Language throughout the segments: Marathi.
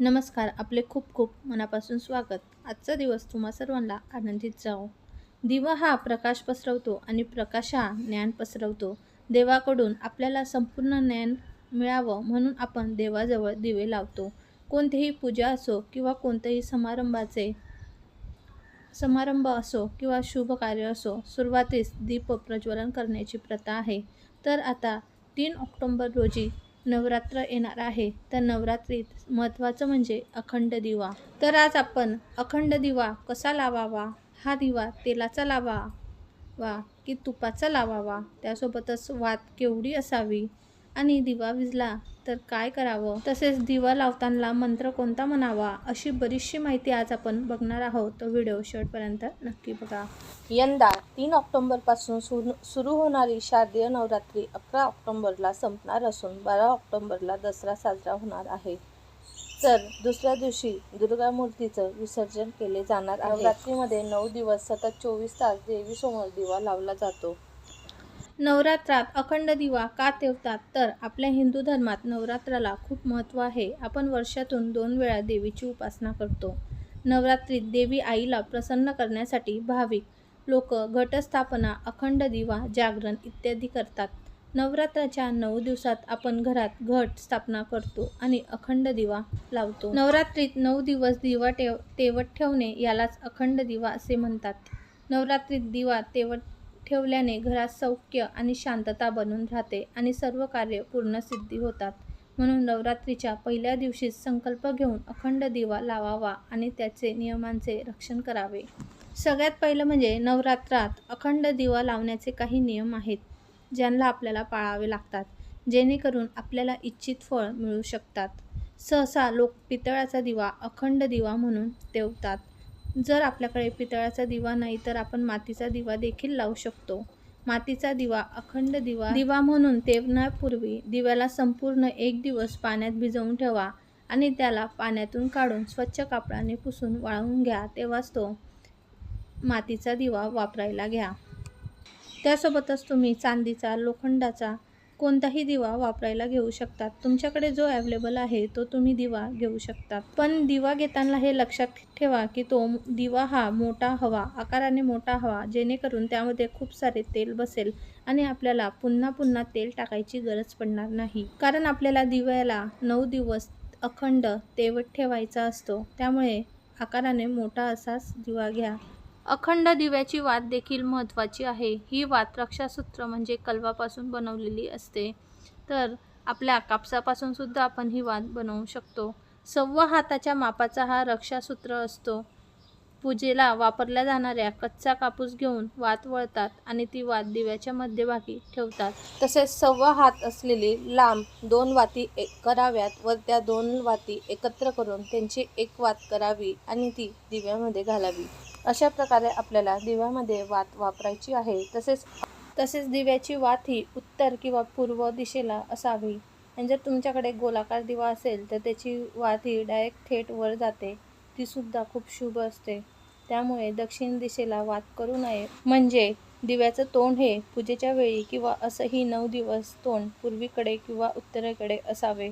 नमस्कार आपले खूप खूप मनापासून स्वागत. आजचा दिवस तुम्हा सर्वांना आनंदित जाओ दिवा हा प्रकाश पसरवतो आणि प्रकाश हा ज्ञान पसरवतो. देवाकडून आपल्याला संपूर्ण ज्ञान मिळावं म्हणून आपण देवाजवळ दिवे लावतो. कोणतीही पूजा असो किंवा कोणत्याही समारंभाचे समारंभ असो किंवा शुभ कार्य असो सुरुवातीस दीप प्रज्वलन करण्याची प्रथा आहे. तर आता तीन ऑक्टोंबर रोजी नवरात्र येणार आहे. तर नवरात्रीत महत्त्वाचं म्हणजे अखंड दिवा. तर आज आपण अखंड दिवा कसा लावावा? हा दिवा तेलाचा लावा वा की तुपाचा लावावा? त्यासोबतच वात केवढी असावी? आणि दिवा विजला तर काय करावं? तसेच दिवा लावताना मंत्र कोणता म्हणावा अशी बरीचशी माहिती आज आपण बघणार आहोत. तो व्हिडिओ शेवटपर्यंत नक्की बघा. यंदा तीन ऑक्टोंबरपासून सुरू सुरू होणारी शारदीय नवरात्री अकरा ऑक्टोंबरला संपणार असून बारा ऑक्टोंबरला दसरा साजरा होणार आहे. तर दुसऱ्या दिवशी दुर्गा मूर्तीचं विसर्जन केले जाणार आहे. नवरात्रीमध्ये नऊ दिवस सतत चोवीस तास देवीसमोर दिवा लावला जातो. नवरात्रात अखंड दिवा का तेवतात? तर आपल्या हिंदू धर्मात नवरात्राला खूप महत्त्व आहे. आपण वर्षातून दोन वेळा देवीची उपासना करतो. नवरात्रीत देवी आईला प्रसन्न करण्यासाठी भाविक लोक घटस्थापना अखंड दिवा जागरण इत्यादी करतात. नवरात्राच्या नऊ दिवसात आपण घरात घट स्थापना करतो आणि अखंड दिवा लावतो. नवरात्रीत नऊ दिवस दिवा ठेव तेवत ठेवणे यालाच अखंड दिवा असे म्हणतात. नवरात्रीत दिवा तेवत ठेवल्याने घरात सौख्य आणि शांतता बनून राहते आणि सर्व कार्य पूर्णसिद्धी होतात. म्हणून नवरात्रीच्या पहिल्या दिवशीच संकल्प घेऊन अखंड दिवा लावावा आणि त्याचे नियमांचे रक्षण करावे. सगळ्यात पहिलं म्हणजे नवरात्रात अखंड दिवा लावण्याचे काही नियम आहेत ज्यांना आपल्याला पाळावे लागतात जेणेकरून आपल्याला इच्छित फळ मिळू शकतात. सहसा लोक पितळाचा दिवा अखंड दिवा म्हणून तेवतात जर आपल्याकडे पितळाचा दिवा नाही तर आपण मातीचा दिवा देखील लावू शकतो. मातीचा दिवा अखंड दिवा दिवा म्हणून तेवण्यापूर्वी दिव्याला संपूर्ण एक दिवस पाण्यात भिजवून ठेवा आणि त्याला पाण्यातून काढून स्वच्छ कापडाने पुसून वाळवून घ्या तेव्हाच तो मातीचा दिवा वापरायला घ्या. त्यासोबतच तुम्ही चांदीचा लोखंडाचा कोणताही दिवा वापरायला घेऊ शकतात. तुमच्याकडे जो अवेलेबल आहे तो तुम्ही दिवा घेऊ शकतात. पण दिवा घेताना हे लक्षात ठेवा की तो दिवा हा मोठा हवा आकाराने मोठा हवा जेणेकरून त्यामध्ये खूप सारे तेल बसेल आणि आपल्याला पुन्हा पुन्हा तेल टाकायची गरज पडणार नाही. कारण आपल्याला दिव्याला नऊ दिवस अखंड तेवत ठेवायचा असतो. त्यामुळे आकाराने मोठा असाच दिवा घ्या. अखंड दिव्याची वात देखील महत्त्वाची आहे. ही वात रक्षासूत्र म्हणजे कलवापासून बनवलेली असते. तर आपल्या कापसापासून सुद्धा आपण ही वात बनवू शकतो. सव्वा हाताच्या मापाचा हा रक्षासूत्र असतो. पूजेला वापरल्या जाणाऱ्या कच्चा कापूस घेऊन वात वळतात आणि ती वात दिव्याच्या मध्यभागी ठेवतात. तसेच सव्वा हात असलेली लांब दोन वाती एक कराव्यात व त्या दोन वाती एकत्र करून त्यांची एक वात करावी आणि ती दिव्यामध्ये घालावी. अशा प्रकारे आपल्याला दिव्यामध्ये वात वापरायची आहे. तसेच तसेच दिव्याची वात ही उत्तर किंवा पूर्व दिशेला असावी. आणि जर तुमच्याकडे गोलाकार दिवा असेल तर त्याची वात ही डायरेक्ट थेट वर जाते. तीसुद्धा खूप शुभ असते. त्यामुळे दक्षिण दिशेला वात करू नये. म्हणजे दिव्याचं तोंड हे पूजेच्या वेळी किंवा असंही नऊ दिवस तोंड पूर्वीकडे किंवा उत्तरेकडे असावे.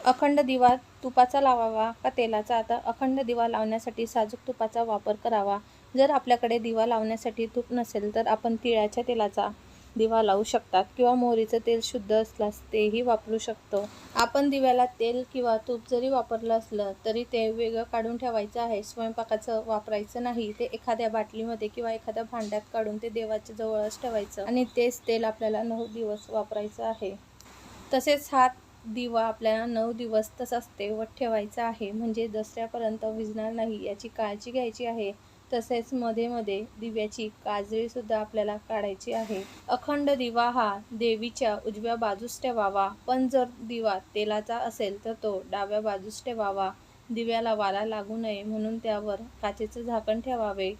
अखंड दिवा तुपाचा लावावा का तेलाचा? आता अखंड दिवा लावण्यासाठी साजूक तुपाचा वापर करावा. जर आपल्याकडे दिवा लावण्यासाठी तूप नसेल तर आपण तिळाच्या तेलाचा दिवा लावू शकतात किंवा मोहरीचं तेल शुद्ध असल्यास तेही वापरू शकतो. आपण दिव्याला तेल किंवा तूप जरी वापरलं असलं तरी ते वेगळं काढून ठेवायचं आहे. स्वयंपाकाचं वापरायचं नाही ते एखाद्या बाटलीमध्ये किंवा एखाद्या भांड्यात काढून ते देवाच्या जवळच ठेवायचं आणि तेच तेल आपल्याला नऊ दिवस वापरायचं आहे. तसेच हात दिवा आपल्याला नऊ दिवस तसाच तेवत ठेवायचा आहे. म्हणजे दसऱ्यापर्यंत विजणार नाही याची काळजी घ्यायची आहे. तसेच मध्ये मध्ये दिव्याची काजळीसुद्धा आपल्याला काढायची आहे. अखंड दिवा हा देवीच्या उजव्या बाजूस ठेवावा. पण जर दिवा तेलाचा असेल तर तो डाव्या बाजूस ठेवावा. दिव्याला वारा लागू नये म्हणून त्यावर काचेचं झाकण ठेवावे.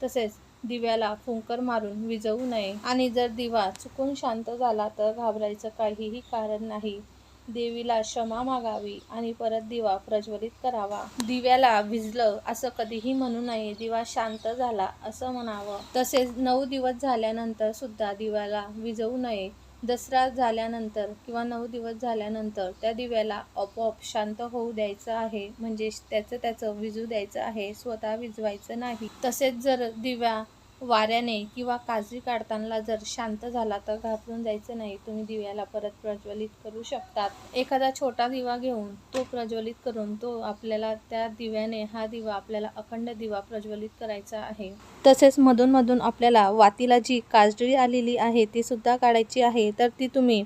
तसेच दिव्याला फुंकर मारून विजवू नये. आणि जर दिवा चुकून शांत झाला तर घाबरायचं काहीही कारण नाही. देवीला क्षमा मागावी आणि परत दिवा प्रज्वलित करावा. दिव्याला विजलं असं कधीही म्हणू नये. दिवा शांत झाला असं म्हणावं. तसेच नऊ दिवस झाल्यानंतर सुद्धा दिव्याला विजवू नये. दसरा झाल्यानंतर किंवा नऊ दिवस झाल्यानंतर त्या दिव्याला आपोआप शांत होऊ द्यायचं आहे. म्हणजे त्याचं त्याचं विजू द्यायचं आहे. स्वतः विजवायचं नाही. तसेच जर दिव्या वाऱ्याने किंवा काजरी काढताना जर शांत झाला तर घाबरून जायचं नाही. तुम्ही दिव्याला परत प्रज्वलित करू शकतात. एखादा छोटा दिवा घेऊन तो प्रज्वलित करून तो आपल्याला त्या दिव्याने हा दिवा आपल्याला अखंड दिवा प्रज्वलित करायचा आहे. तसेच मधून मधून आपल्याला वातीला जी काजळी आलेली आहे ती सुद्धा काढायची आहे. तर ती तुम्ही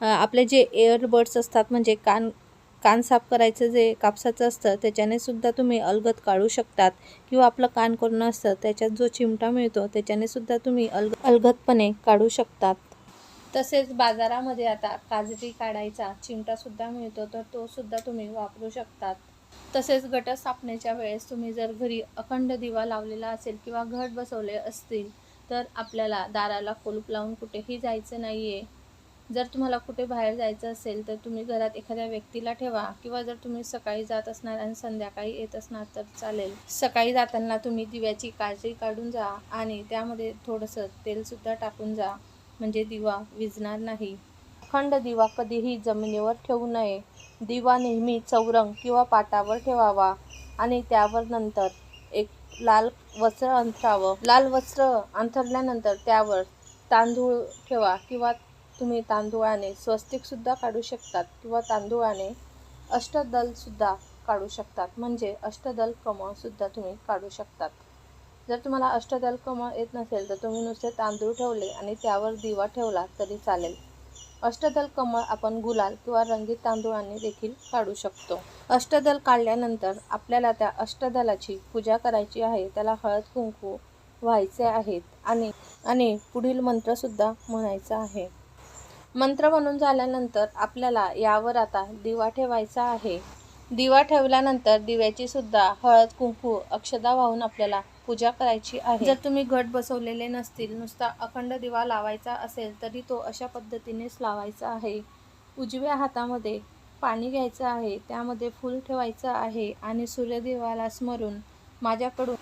आपले जे एअरबड्स असतात म्हणजे कान कान साफ करायचं जे कापसाचं असतं त्याच्याने सुद्धा तुम्ही अलगद काढू शकतात. किंवा आपलं कान करून असतं त्याच्यात जो चिमटा मिळतो त्याच्याने सुद्धा तुम्ही अलग अलगदपणे काढू शकतात. तसेच बाजारामध्ये आता काजरी काढायचा चिमटासुद्धा मिळतो तर तो सुद्धा तुम्ही वापरू शकतात. तसेच गट स्थापनेच्या वेळेस तुम्ही जर घरी अखंड दिवा लावलेला असेल किंवा घट बसवले असतील तर आपल्याला दाराला कुलूप लावून कुठेही जायचं नाही आहे जर तुम्हाला कुठे बाहेर जायचं असेल तर तुम्ही घरात एखाद्या व्यक्तीला ठेवा. किंवा जर तुम्ही सकाळी जात असणार आणि संध्याकाळी येत असणार तर चालेल. सकाळी जाताना तुम्ही दिव्याची काळजी काढून जा आणि त्यामध्ये थोडंसं तेलसुद्धा टाकून जा. म्हणजे दिवा विजणार नाही. अखंड दिवा कधीही जमिनीवर ठेवू नये. दिवा नेहमी चौरंग किंवा पाटावर ठेवावा आणि त्यावर नंतर एक लाल वस्त्र अंथरावं. लाल वस्त्र अंथरल्यानंतर त्यावर तांदूळ ठेवा किंवा तुम्ही तांदूळाने स्वस्तिकसुद्धा काढू शकतात किंवा तांदूळाने अष्टदलसुद्धा काढू शकतात. म्हणजे अष्टदल कमळसुद्धा तुम्ही काढू शकतात. जर तुम्हाला अष्टदल कमळ येत नसेल तर तुम्ही नुसते तांदूळ ठेवले आणि त्यावर दिवा ठेवला तरी चालेल. अष्टदल कमळ आपण गुलाल किंवा रंगीत तांदूळाने देखील काढू शकतो. अष्टदल काढल्यानंतर आपल्याला त्या अष्टदलाची पूजा करायची आहे. त्याला हळद कुंकू व्हायचे आहेत आणि आणि पुढील मंत्रसुद्धा म्हणायचा आहे. मंत्र म्हणून झाल्यानंतर आपल्याला यावर आता दिवा ठेवायचा आहे. दिवा ठेवल्यानंतर दिव्याची सुद्धा हळद कुंकू अक्षदा वाहून आपल्याला पूजा करायची आहे. जर तुम्ही घट बसवलेले नसतील नुसता अखंड दिवा लावायचा असेल तरी तो अशा पद्धतीनेच लावायचा आहे. उजव्या हातामध्ये पाणी घ्यायचं आहे त्यामध्ये फूल ठेवायचं आहे आणि सूर्यदेवाला स्मरून माझ्याकडून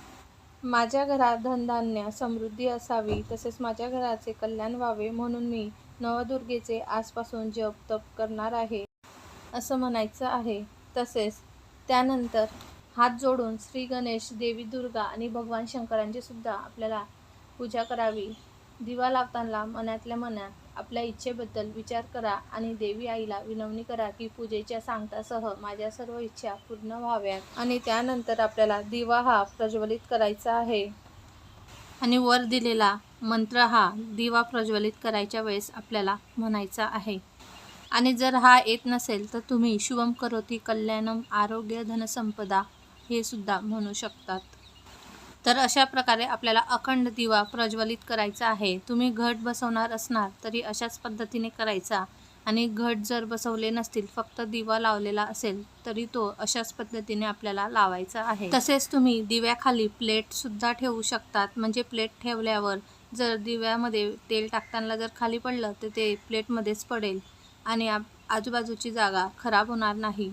माझ्या घरात धनधान्य समृद्धी असावी तसेच माझ्या घराचे कल्याण व्हावे म्हणून मी नवदुर्गेचे आजपासून जप तप करणार आहे असं म्हणायचं आहे. तसेच त्यानंतर हात जोडून श्री गणेश देवी दुर्गा आणि भगवान शंकरांची सुद्धा आपल्याला पूजा करावी. दिवा लावताना मनातल्या मनात आपल्या इच्छेबद्दल विचार करा आणि देवी आईला विनवणी करा की पूजेच्या सांगतासह माझ्या सर्व इच्छा पूर्ण व्हाव्यात आणि त्यानंतर आपल्याला दिवा हा प्रज्वलित करायचा आहे. आणि वर दिलेला मंत्र हा दिवा प्रज्वलित करायच्या वेळेस आपल्याला म्हणायचा आहे. आणि जर हा येत नसेल तर तुम्ही शुभम करोती कल्याणम आरोग्य धनसंपदा हे सुद्धा म्हणू शकतात. तर अशा प्रकारे आपल्याला अखंड दिवा प्रज्वलित करायचा आहे. तुम्ही घट बसवणार असणार तरी अशाच पद्धतीने करायचा. आणि घट जर बसवले नसतील फक्त दिवा लावलेला असेल तरी तो अशाच पद्धतीने आपल्याला लावायचा आहे. तसेच तुम्ही दिव्याखाली प्लेटसुद्धा ठेवू शकतात. म्हणजे प्लेट ठेवल्यावर जर दिव्यामध्ये तेल टाकताना जर खाली पडलं तर ते प्लेटमध्येच पडेल आणि आप आजूबाजूची जागा खराब होणार नाही.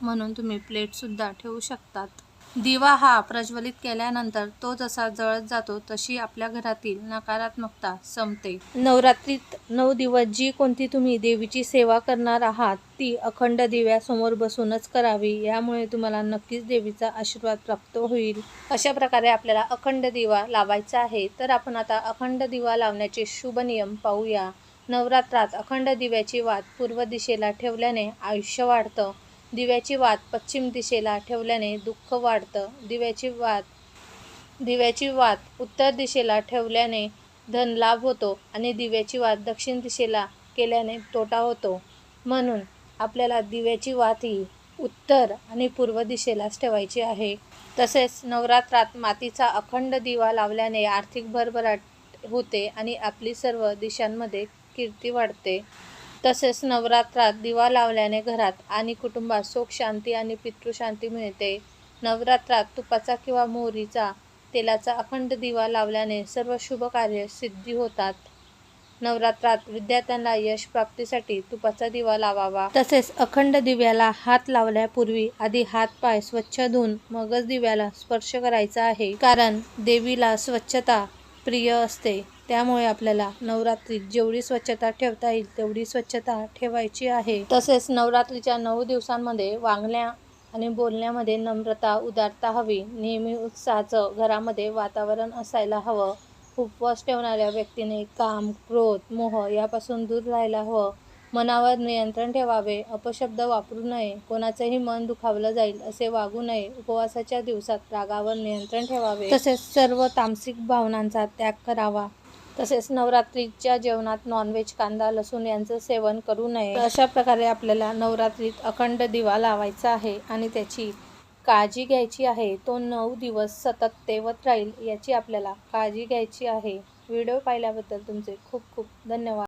म्हणून तुम्ही प्लेटसुद्धा ठेवू शकतात. दिवा हा प्रज्वलित केल्यानंतर तो जसा जळत जातो तशी आपल्या घरातील नकारात्मकता संपते. नवरात्रीत नऊ दिवस जी कोणती तुम्ही देवीची सेवा करणार आहात ती अखंड दिव्यासमोर बसूनच करावी यामुळे तुम्हाला नक्कीच देवीचा आशीर्वाद प्राप्त होईल. अशा प्रकारे आपल्याला अखंड दिवा लावायचा आहे तर आपण आता अखंड दिवा लावण्याचे शुभ नियम पाहूया. नवरात्रात अखंड दिव्याची वात पूर्व दिशेला ठेवल्याने आयुष्य वाढतं. दिव्याची वात पश्चिम दिशेला ठेवल्याने दुःख वाढतं. दिव्याची वात दिव्याची वात उत्तर दिशेला ठेवल्याने धन लाभ होतो आणि दिव्याची वात दक्षिण दिशेला केल्याने तोटा होतो. म्हणून आपल्याला दिव्याची वात ही उत्तर आणि पूर्व दिशेलाच ठेवायची आहे. तसेच नवरात्रात मातीचा अखंड दिवा लावल्याने आर्थिक भरभराट होते आणि आपली सर्व दिशांमध्ये कीर्ती वाढते. तसेच नवरात्रात दिवा लावल्याने घरात आणि कुटुंबात सुख शांती आणि पितृशांती मिळते. नवरात्रात तुपाचा किंवा मोहरीचा तेलाचा अखंड दिवा लावल्याने सर्व शुभ कार्य सिद्धी होतात. नवरात्रात विद्यार्थ्यांना यश प्राप्तीसाठी तुपाचा दिवा लावावा. तसेच अखंड दिव्याला हात लावल्यापूर्वी आधी हात पाय स्वच्छ धुवून मगच दिव्याला स्पर्श करायचा आहे. कारण देवीला स्वच्छता प्रिय असते. त्यामुळे आपल्याला नवरात्रीत जेवढी स्वच्छता ठेवता येईल तेवढी स्वच्छता ठेवायची आहे. तसेच नवरात्रीच्या नऊ दिवसांमध्ये वागण्या आणि बोलण्यामध्ये नम्रता उदारता हवी. नेहमी उत्साहाचं घरामध्ये वातावरण असायला हवं. उपवास ठेवणाऱ्या व्यक्तीने काम क्रोध मोह यापासून दूर राहायला हवं. मनावर नियंत्रण ठेवावे. अपशब्द वापरू नये. कोणाचंही मन दुखावलं जाईल असे वागू नये. उपवासाच्या दिवसात रागावर नियंत्रण ठेवावे. तसेच सर्व तामसिक भावनांचा त्याग करावा. तसेच नवरात्रीच्या जेवणात नॉनव्हेज कांदा लसूण यांचं सेवन करू नये. अशा प्रकारे आपल्याला नवरात्रीत अखंड दिवा लावायचा आहे आणि त्याची काळजी घ्यायची आहे. तो नऊ दिवस सतत तेवत राहील याची आपल्याला काळजी घ्यायची आहे. व्हिडिओ पाहिल्याबद्दल तुमचे खूप खूप धन्यवाद.